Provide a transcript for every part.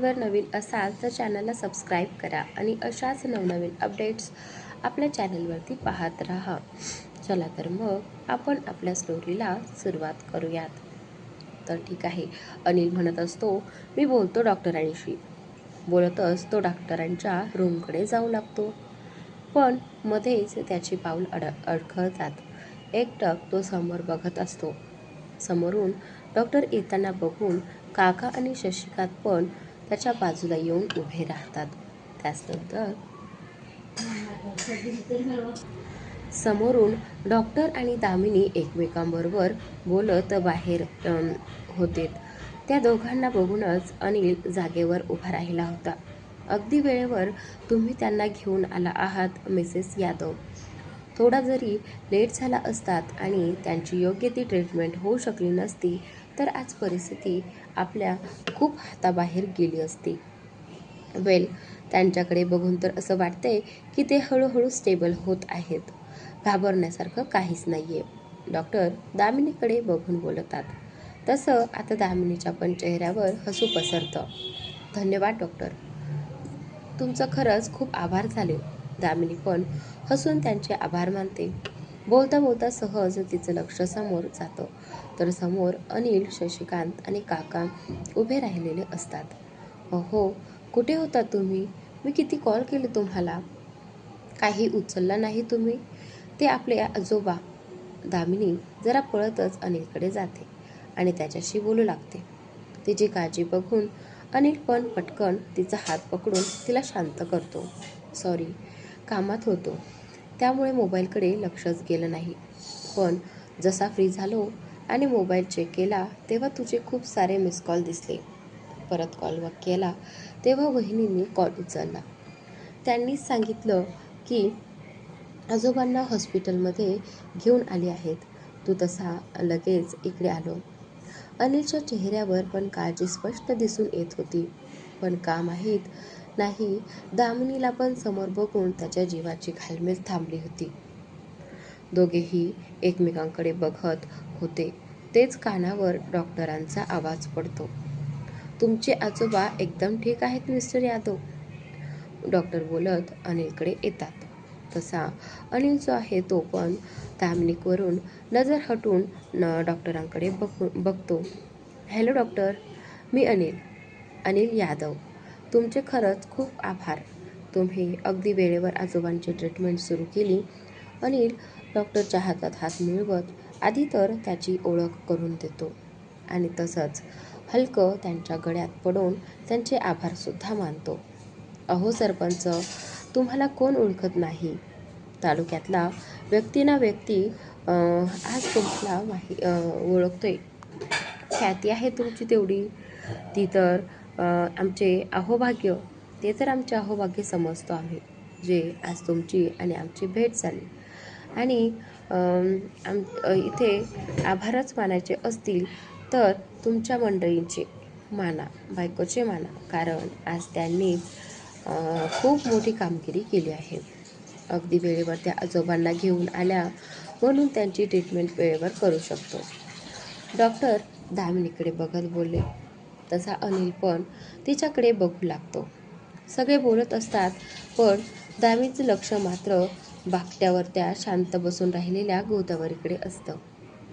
जर नवीन असाल तर चॅनलला सबस्क्राईब करा आणि अशाच नवनवीन अपडेट्स आपल्या चॅनलवरती पाहत राहा. चला तर मग आपण आपल्या स्टोरीला सुरुवात करूयात. तर ठीक आहे. अनिल म्हणत असतो मी बोलतो डॉक्टरांशी. बोलतच तो डॉक्टरांच्या रूमकडे जाऊ लागतो. पण मध्येच त्याची पाऊल अड अडखळतात एकटक तो समोर बघत असतो. समोरून डॉक्टर येताना बघून काका आणि शशिकांत पण त्याच्या बाजूला येऊन उभे राहतात. त्याचनंतर समोरून डॉक्टर आणि दामिनी एकमेकांबरोबर बोलत बाहेर होते त्या दोघांना बघूनच अनिल जागेवर उभा राहिला होता. अगदी वेळेवर तुम्ही त्यांना घेऊन आला आहात मिसेस यादव. थोडा जरी लेट झाला असतात आणि त्यांची योग्य ती ट्रीटमेंट होऊ शकली नसती तर आज परिस्थिती आपल्या खूप हाताबाहेर गेली असती. वेल त्यांच्याकडे बघून तर असं वाटतंय की ते हळूहळू स्टेबल होत आहेत. घाबरण्यासारखं काहीच नाही आहे डॉक्टर दामिनीकडे बघून बोलतात. तसं आता दामिनीच्या पण चेहऱ्यावर हसू पसरतं. धन्यवाद डॉक्टर तुमचं खरंच खूप आभार झाले. दामिनी पण हसून त्यांचे आभार मानते. बोलता बोलता सहज तिचं लक्ष समोर जातं. तर समोर अनिल शशिकांत आणि काका उभे राहिलेले असतात. अहो कुठे होता तुम्ही? मी किती कॉल केले तुम्हाला? काही उचलला नाही तुम्ही? ते आपले आजोबा. दामिनी जरा पळतच अनिलकडे जाते आणि त्याच्याशी बोलू लागते. तिची काळजी बघून अनिल पण पटकन तिचा हात पकडून तिला शांत करतो. सॉरी कामात होतो. त्यामुळे मोबाईलकडे लक्षच गेलं नाही. पण जसा फ्री झालो आणि मोबाईल चेक केला तेव्हा तुझे खूप सारे मिस कॉल दिसले. परत कॉल बॅक केला तेव्हा वहिनींनी कॉल उचलला. त्यांनीच सांगितलं की आजोबांना हॉस्पिटलमध्ये घेऊन आले आहेत. तू तसा लगेच इकडे आलो. अनिलच्या चेहऱ्यावर पण काळजी स्पष्ट दिसून येत होती. पण काम आहेत. नाही दामिनीला पण समोर बघून त्याच्या जीवाची घालमेल थांबली होती. दोघेही एकमेकांकडे बघत होते. तेच कानावर डॉक्टरांचा आवाज पडतो. तुमचे आजोबा एकदम ठीक आहेत मिस्टर यादव? डॉक्टर बोलत अनिलकडे येतात. तसा अनिल जो आहे तो पण दामिनीकवरून नजर हटून न डॉक्टरांकडे बघ बघतो. हॅलो डॉक्टर मी अनिल. अनिल यादव. तुमचे खरंच खूप आभार. तुम्ही अगदी वेळेवर आजोबांची ट्रीटमेंट सुरू केली अनिल डॉक्टरच्या हातात हात मिळवत आधी तर त्याची ओळख करून देतो. आणि तसंच हलकं त्यांच्या गळ्यात पडून त्यांचे आभारसुद्धा मानतो. अहो सरपंच तुम्हाला कोण ओळखत नाही? तालुक्यातला व्यक्ती ना व्यक्ती आज तुम्हाला माही ओळखतो ओळखतोय. ख्याती आहे तुमची तेवढी. ती तर आमचे अहोभाग्य ते तर आमचे अहोभाग्य समजतो आम्ही जे आज तुमची आणि आमची भेट झाली. आणि आम इथे आभारच मानायचे असतील तर तुमच्या मंडळींचे माना बायकोचे माना कारण आज त्यांनी खूप मोठी कामगिरी केली आहे. अगदी वेळेवर त्या आजोबांना घेऊन आल्या म्हणून त्यांची ट्रीटमेंट वेळेवर करू शकतो. डॉक्टर दामिनीकडे बघत बोलले तसा अनिल पण तिच्याकडे बघू लागतो. सगळे बोलत असतात पण दामीचं लक्ष मात्र बाकट्यावर त्या शांत बसून राहिलेल्या गोदावरीकडे असतं.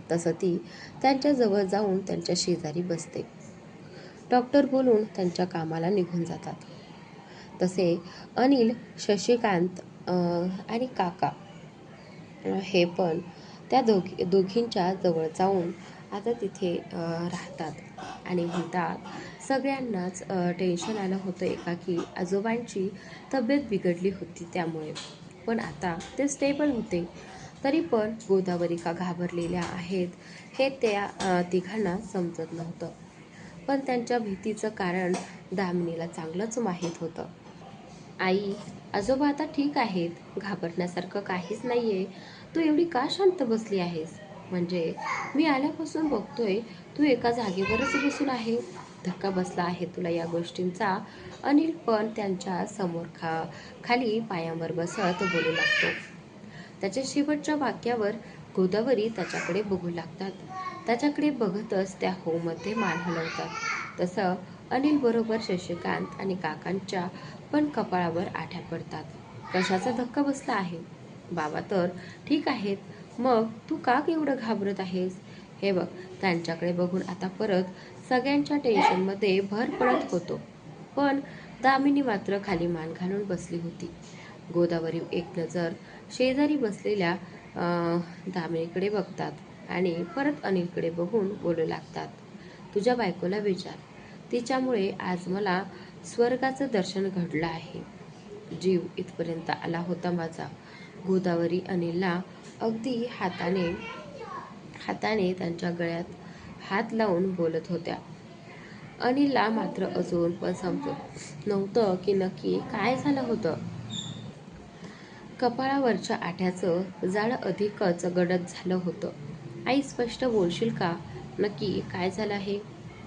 तसं ती त्यांच्याजवळ जाऊन त्यांच्या शेजारी बसते. डॉक्टर बोलून त्यांच्या कामाला निघून जातात. तसे अनिल शशिकांत आणि काका हे पण त्या दोघी दोघींच्या जवळ जाऊन आता तिथे राहतात आणि म्हणतात सगळ्यांनाच टेन्शन आलं होतं एका की आजोबांची तब्येत बिघडली होती त्यामुळे. पण आता ते स्टेबल होते. तरी पण गोदावरी का घाबरलेल्या आहेत हे त्या तिघांना समजत नव्हतं. पण त्यांच्या भीतीचं कारण दामिनीला चांगलंच माहीत होतं. आई आजोबा आता ठीक आहेत. घाबरण्यासारखं काहीच नाही आहे तू एवढी का शांत बसली आहेस? म्हणजे मी आल्यापासून बघतोय तू एका जागेवरच बसून आहे धक्का बसला आहे तुला या गोष्टींचा. अनिल पण त्यांच्यासमोर खा खाली पायांवर बसत बोलू लागतो. त्याच्या शेवटच्या वाक्यावर गोदावरी त्याच्याकडे बघू लागतात. त्याच्याकडे बघतच त्या होमध्ये मान हलवतात. तसं अनिल बरोबर शशिकांत आणि काकांच्या पण कपाळावर आठ्या पडतात. कशाचा धक्का बसला आहे? बाबा तर ठीक आहेत मग तू का एवढं घाबरत आहेस? हे बघ त्यांच्याकडे बघून आता परत सगळ्यांच्या टेन्शनमध्ये भर पडत होतो. पण दामिनी मात्र खाली मान घालून बसली होती. गोदावरी एक नजर शेजारी बसलेल्या दामिनीकडे बघतात आणि परत अनिलकडे बघून बोलू लागतात. तुझ्या बायकोला विचार. तिच्यामुळे आज मला स्वर्गाचं दर्शन घडलं आहे. जीव इथपर्यंत आला होता माझा. गोदावरी अनिलला अगदी हाताने हाताने त्यांच्या गळ्यात हात लावून बोलत होत्या. अनिलला मात्र अजून पण समजत नव्हतं की नक्की काय झालं होतं. कपाळावरच्या आठ्याचं जाळं अधिकच गडद झालं होतं. आई स्पष्ट बोलशील का? नक्की काय झालं आहे?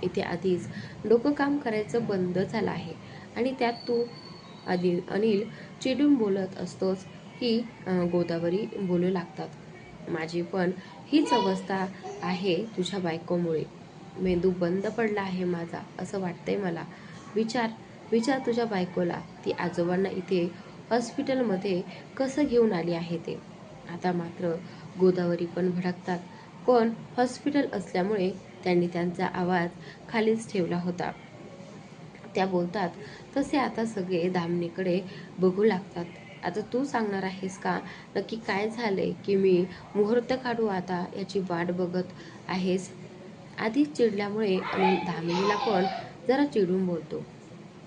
इथे आधीच डोकं काम करायचं बंद झालं आहे आणि त्यात तू आधी अनिल चिडून बोलत असतोच. ही गोदावरी बोलू लागतात. माझी पण हीच अवस्था आहे तुझ्या बायकोमुळे. मेंदू बंद पडला आहे माझा असं वाटतंय मला. विचार विचार तुझ्या बायकोला. ती आजोबांना इथे हॉस्पिटलमध्ये कसं घेऊन आली आहे ते. आता मात्र गोदावरी पण भडकतात. पण हॉस्पिटल असल्यामुळे त्यांनी त्यांचा आवाज खालीच ठेवला होता. त्या बोलतात तसे आता सगळे दामणीकडे बघू लागतात. आता तू सांगणार आहेस का? नक्की काय झालंय की मी मुहूर्त काढू आता याची वाट बघत आहेस? आधीच चिडल्यामुळे अनिल दामिनीला पण जरा चिडून बोलतो.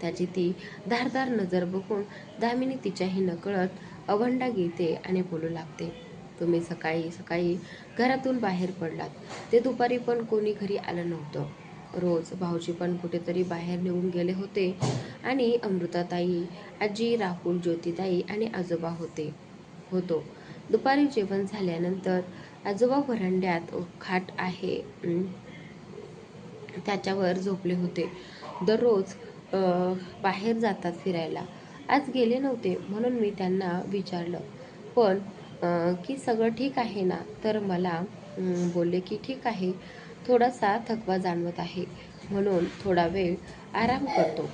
त्याची ती धारदार नजर बघून दामिनी तिच्याही नकळत अवंडा घेते आणि बोलू लागते तुम्ही सकाळी सकाळी घरातून बाहेर पडलात. ते दुपारी पण कोणी घरी आलं नव्हतं. रोज भाऊजी पण कुठेतरी बाहेर निघून गेले होते आणि अमृताताई आजी राहुल ज्योतिताई आणि आजोबा होते होतो. दुपारी जेवण झाल्यानंतर आजोबा वरांड्यात खाट आहे त्याच्यावर झोपले होते. दररोज अं, बाहेर जातात फिरायला. आज गेले नव्हते म्हणून मी त्यांना विचारलं. पण अं, की सगळं ठीक आहे ना? तर मला बोलले की ठीक आहे. थोडासा थकवा जाणवत आहे. म्हणून थोडा वेळ आराम करतो.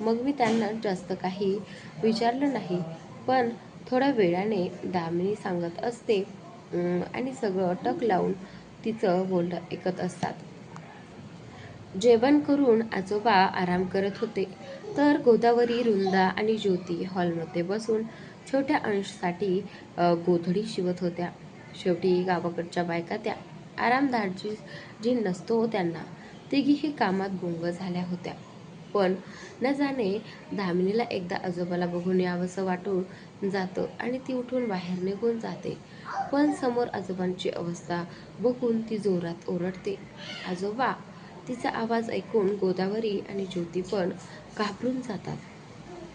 मग मी त्यांना जास्त काही विचारलं नाही पण थोड्या वेळाने दामिनी सांगत असते आणि सगळं टक लावून तिचं बोलणं ऐकत असतात. जेवण करून आजोबा आराम करत होते तर गोदावरी रुंदा आणि ज्योती हॉलमध्ये बसून छोट्या अंशसाठी गोधडी शिवत होत्या. शेवटी गावाकडच्या बायका त्या आरामदारजी जी नसतो त्यांना. तिघीही कामात गुंग झाल्या होत्या. पण न जाणे दामिनीला एकदा आजोबाला बघून यावंसं वाटून जातं आणि ती उठून बाहेर निघून जाते. पण समोर आजोबांची अवस्था बघून ती जोरात ओरडते. आजोबा तिचा आवाज ऐकून गोदावरी आणि ज्योती पण घाबरून जातात.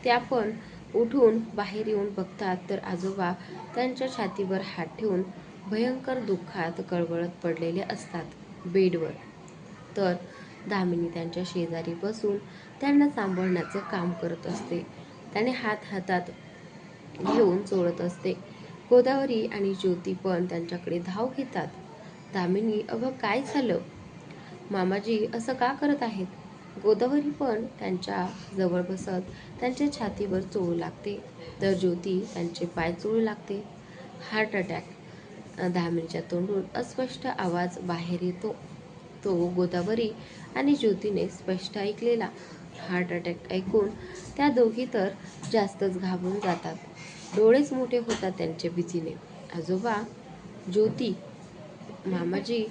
त्या पण उठून बाहेर येऊन बघतात तर आजोबा त्यांच्या छातीवर हात ठेवून भयंकर दुःखात कळवळत पडलेले असतात बेडवर. तर दामिनी त्यांच्या शेजारी बसून त्यांना सांभाळण्याचं काम करत असते. त्याने हात हातात घेऊन चोळत असते. गोदावरी आणि ज्योती पण त्यांच्याकडे धाव घेतात. दामिनी अगं काय झालं? मामाजी असं का करत आहेत? गोदावरी पण त्यांच्या जवळ बसत त्यांच्या छातीवर चोळू लागते. तर ज्योती त्यांचे पाय चोळू लागते. हार्ट अटॅक दामिनीच्या तोंडून अस्पष्ट आवाज बाहेर येतो. तो गोदावरी आणि ज्योतीने स्पष्ट ऐकलेला हार्ट अटॅक ऐकून त्या दोघी तर जास्तच घाबरून जातात. डोळेच मोठे होतात त्यांच्या भीतीने. आजोबा ज्योती मामाजी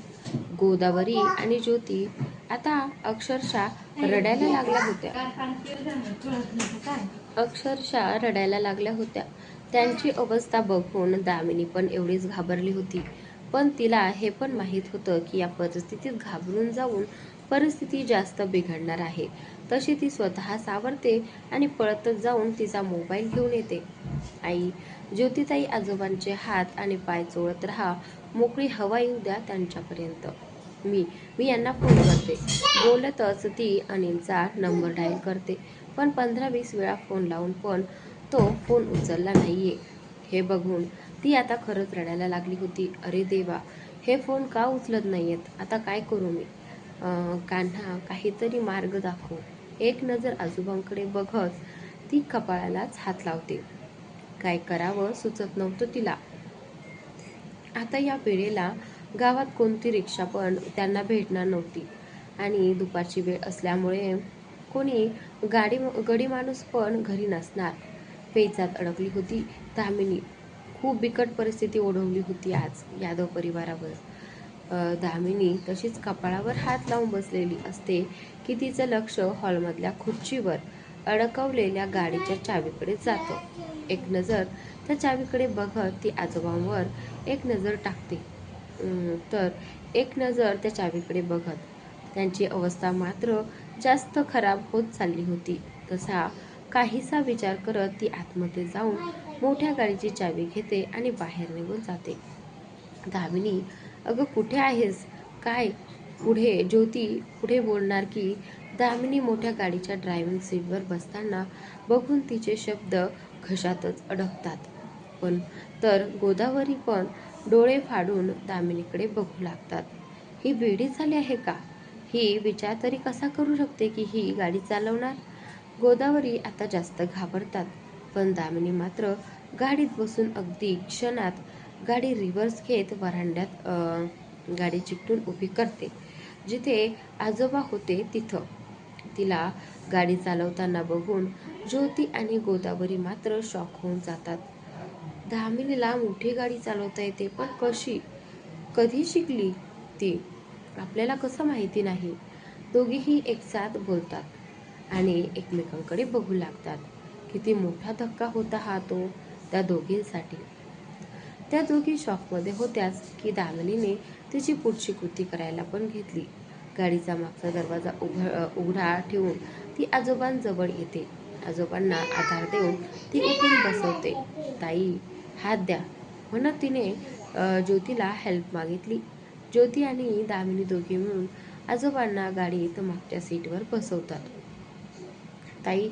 गोदावरी आणि ज्योती आता अक्षरशः रडायला लागल्या होत्या. अक्षरशः रडायला लागल्या होत्या. त्यांची अवस्था बघून दामिनी पण एवढीच घाबरली होती. पण तिला हे पण माहीत होतं की या परिस्थितीत घाबरून जाऊन परिस्थिती जास्त बिघडणार आहे. तशी ती स्वतः सावरते आणि पळतच जाऊन तिचा मोबाईल घेऊन येते. आई ज्योतिताई आजोबांचे हात आणि पाय चोळत राहा. मोकळी हवा येऊ द्या त्यांच्यापर्यंत. मी मी यांना फोन करते. बोलतच ती अनिलचा नंबर डायल करते. पण पंधरा वीस वेळा फोन लावून पण तो फोन उचलला नाहीये. हे बघून ती आता खरंच रडायला लागली होती. अरे देवा हे फोन का उचलत नाहीयेत? आता काय करू मी? कान्हा काहीतरी मार्ग दाखव. एक नजर आजोबांकडे बघत ती कपाळालाच हात लावते. काय करावं सुचत नव्हतं तिला. आता या वेळेला गावात कोणती रिक्षा पण त्यांना भेटणार नव्हती. आणि दुपारची वेळ असल्यामुळे कोणी गाडी गडी माणूस पण घरी नसणार. पेचात अडकली होती. दामिनी खूप बिकट परिस्थिती ओढवली होती आज यादव परिवारावर. दामिनी तशीच कपाळावर हात लावून बसलेली असते की तिचं लक्ष हॉलमधल्या खुर्चीवर अडकवलेल्या गाडीच्या चावीकडे जातं. एक नजर त्या चावीकडे बघत ती आजोबांवर एक नजर टाकते. तर एक नजर त्या चावीकडे बघत. त्यांची अवस्था मात्र जास्त खराब होत चालली होती. तसा काहीसा विचार करत ती आतमध्ये जाऊन मोठ्या गाडीची चावी घेते आणि बाहेर निघून जाते. दामिनी अगं कुठे आहेस? काय? पुढे ज्योती पुढे बोलणार की? दामिनी मोठ्या गाडीच्या ड्रायव्हिंग सीटवर बसताना बघून तिचे शब्द घशातच अडकतात. पण तर गोदावरी पण डोळे फाडून दामिनीकडे बघू लागतात. ही वेडी झाली आहे का? ही विचार तरी कसा करू शकते की ही गाडी चालवणार? गोदावरी आता जास्त घाबरतात. पण दामिनी मात्र गाडीत बसून अगदी क्षणात गाडी रिव्हर्स घेत वरांड्यात गाडी चिकटून उभी करते. जिथे आजोबा होते तिथं. तिला गाडी चालवताना बघून ज्योती आणि गोदावरी मात्र शॉक होऊन जातात. दामिनीला मोठी गाडी चालवता येते पण कशी? कधी शिकली ती? आपल्याला कसं माहिती नाही. दोघीही एकसाथ बोलतात. आणि एकमेकांकडे बघू लागतात. किती मोठा धक्का होता हा तो त्या दोघींसाठी. त्या दोघी शॉकमध्ये होत्याच की दामिनीने तिची पुढची कृती करायला पण घेतली. गाडीचा मागचा दरवाजा उघ उघडा ठेवून ती आजोबांजवळ येते. आजोबांना आधार देऊन ती उठून बसवते. ताई हात द्या. म्हणत तिने ज्योतीला हेल्प मागितली. ज्योती आणि दामिनी दोघी मिळून आजोबांना गाडीत मागच्या सीटवर बसवतात. ताई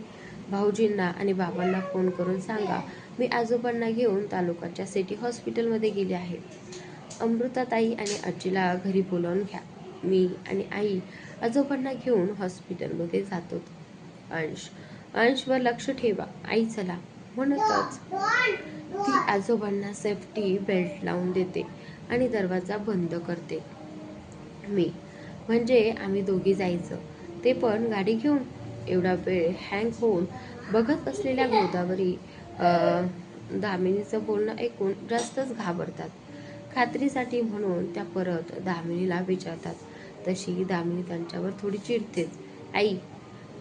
भाऊजींना आणि बाबांना फोन करून सांगा. मी आजोबांना घेऊन तालुक्याच्या सिटी हॉस्पिटलमध्ये गेले आहे. अमृताताई आणि आजीला घरी बोलावून घ्या. मी आणि आई आजोबांना घेऊन हॉस्पिटलमध्ये जातो. अंश अंशवर लक्ष ठेवा. आई चला. म्हणतच ती आजोबांना सेफ्टी बेल्ट लावून देते आणि दरवाजा बंद करते. मी म्हणजे आम्ही दोघी जायचं. ते पण गाडी घेऊन एवढा वेळ हँग होऊन बघत असलेल्या गोदावरी दामिनीचं बोलणं ऐकून जास्तच घाबरतात. खात्रीसाठी म्हणून त्या परत दामिनीला विचारतात. तशी दामिनी त्यांच्यावर थोडी चिडतेच. आई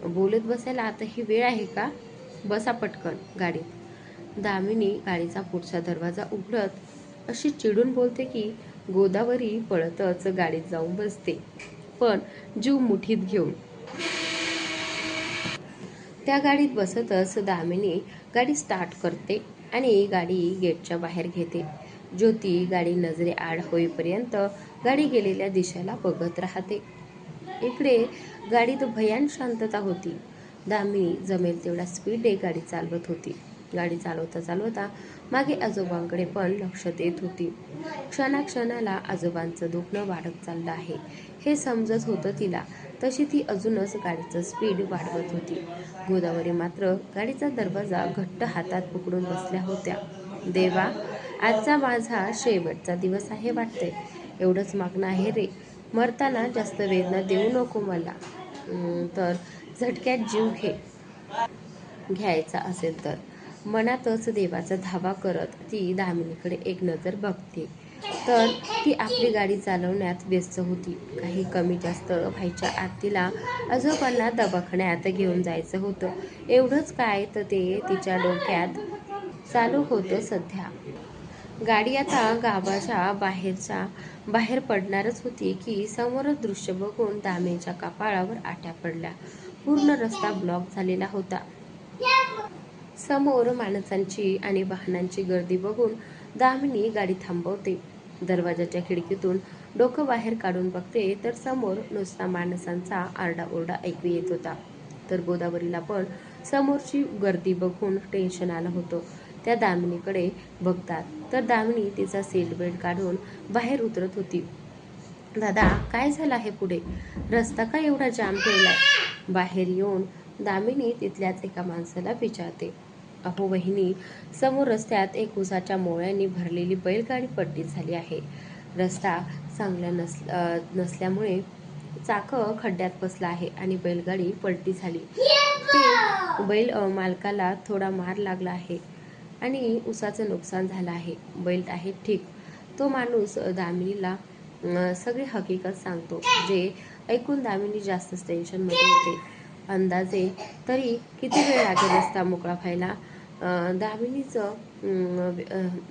बोलत बसायला आता ही वेळ आहे का? बसा पटकन गाडीत. दामिनी गाडीचा पुढचा दरवाजा उघडत अशी चिडून बोलते की गोदावरी पळतच गाडीत जाऊन बसते. पण जीव मुठीत घेऊन. त्या गाडीत बसतच दामिनी गाडी स्टार्ट करते आणि गाडी गेटच्या बाहेर घेते. ज्योती गाडी नजरे आड होईपर्यंत गाडी गेलेल्या दिशेला बघत राहते. इकडे गाडीत भयान शांतता होती. दामिनी जमेल तेवढा स्पीडने गाडी चालवत होती. गाडी चालवता चालवता मागे आजोबांकडे पण लक्ष देत होती. क्षणाक्षणाला आजोबांचं दुखणं वाढत चाललं आहे. हे समजत होतं तिला. तशी ती अजूनच गाडीचं स्पीड वाढवत होती. गोदावरी मात्र गाडीचा दरवाजा घट्ट हातात पकडून बसल्या होत्या. देवा आजचा माझा शेवटचा दिवस आहे वाटतंय. एवढंच मागणं आहे रे. मरताना जास्त वेदना देऊ नको मला. तर झटक्यात जीव घे. घ्यायचा असेल तर. मनातच देवाचा धावा करत ती दामिनीकडे एक नजर बघते. तर ती आपली गाडी चालवण्यात व्यस्त होती. काही कमी जास्त व्हायच्या आत तिला आजोबांना दवाखान्यात घेऊन जायचं होतं. एवढंच काय तर ते तिच्या डोक्यात चालू होतं सध्या. गाडी आता गावाच्या बाहेरच्या बाहेर पडणारच होती की समोरच दृश्य बघून दामेच्या कपाळावर आट्या पडल्या. पूर्ण रस्ता ब्लॉक झालेला होता. समोर माणसांची आणि वाहनांची गर्दी बघून दामिनी गाडी थांबवते. दरवाजाच्या खिडकीतून डोकं बाहेर काढून बघते तर समोर नुसता माणसांचा आरडाओरडा ऐकू येत होता. तर गोदावरीला पण समोरची गर्दी बघून टेन्शन आलं होतं. त्या दामिनीकडे बघतात तर दामिनी तिचा सीट बेल्ट काढून बाहेर उतरत होती. दादा काय झालं आहे पुढे? रस्ता का एवढा जाम ठेवलाय बाहेर येऊन दामिनी तिथल्याच एका माणसाला विचारते. अहो वहिनी समोर रस्त्यात एक उसाच्या मोळ्यांनी भरलेली बैलगाडी पट्टी झाली आहे. रस्ता चांगला नस नसल्यामुळे चाकं खड्ड्यात बसला आहे आणि बैलगाडी पलटी झाली. ते बैल मालकाला थोडा मार लागला आहे आणि उसाचं नुकसान झालं आहे. बैल आहे ठीक. तो माणूस दामिनीला सगळी हकीकत सांगतो जे ऐकून दामिनी जास्तच टेन्शनमध्ये होते. अंदाजे तरी किती वेळ लागेल रस्ता मोकळा व्हायला? दामिनीचं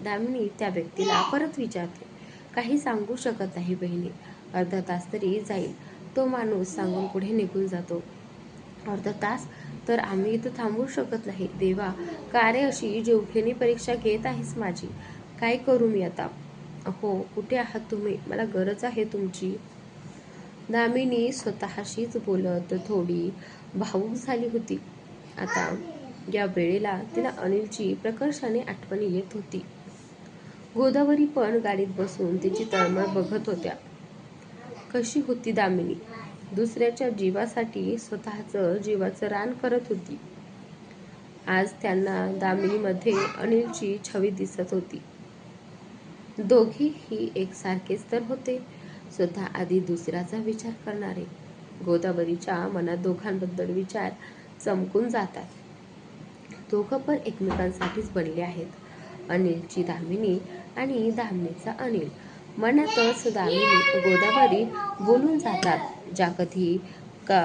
दामिनी त्या व्यक्तीला परत विचारते. काही सांगू शकत नाही बहिणी. अर्धा तास तरी जाईल. तो माणूस सांगून पुढे निघून जातो. अर्धा तास तर आम्ही इथं थांबू शकत नाही. देवा का रे अशी जीवघेणी परीक्षा घेत आहेस माझी? काय करू मी आता? हो कुठे आहात तुम्ही? मला गरज आहे तुमची. दामिनी स्वतःशीच बोलत थोडी भावूक झाली होती. आता या वेळेला तिला अनिलची प्रकर्षाने आठवण येत होती. गोदावरी पण गाडीत बसून तिची तळमळ बघत होत्या. कशी होती दामिनी? दुसऱ्याच्या जीवासाठी स्वतःचं जीवाचं रान करत होती. आज त्यांना दामिनीमध्ये अनिलची छवी दिसत होती. दोघेही एकसारखेच तर होते. स्वतः आधी दुसऱ्याचा विचार करणारे. गोदावरीच्या मनात दोघांबद्दल विचार चमकून जातात. दोघं पण एकमेकांसाठीच बनले आहेत. अनिलची दामिनी आणि दामिनीचा अनिल. मनातच दामिनी गोदावरी बोलून जातात. ज्या कधी का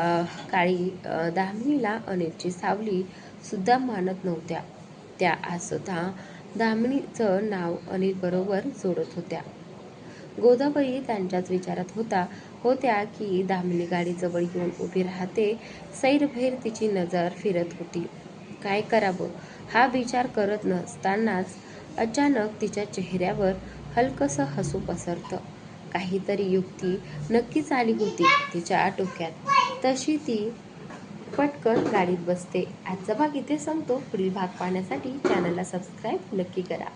काळी दामिनीला अनिलची सावली सुद्धा मानत नव्हत्या. त्या आज सुद्धा दामिनीचं नाव अनिल बरोबर जोडत होत्या. गोदावरी त्यांच्याच विचारात होता होत्या की दामिनी गाडीजवळ येऊन उभी राहते सैरभैर तिची नजर फिरत होती. काय करावं? हा विचार करत नसतानाच अचानक तिच्या चेहऱ्यावर हलकसं हसू पसरतं. काहीतरी युक्ती नक्कीच आली होती तिच्या डोक्यात. तशी ती पटकन गाडीत बसते. आजचा भाग इथे संपतो. पुढील भाग पाहण्यासाठी चॅनलला सबस्क्राईब नक्की करा.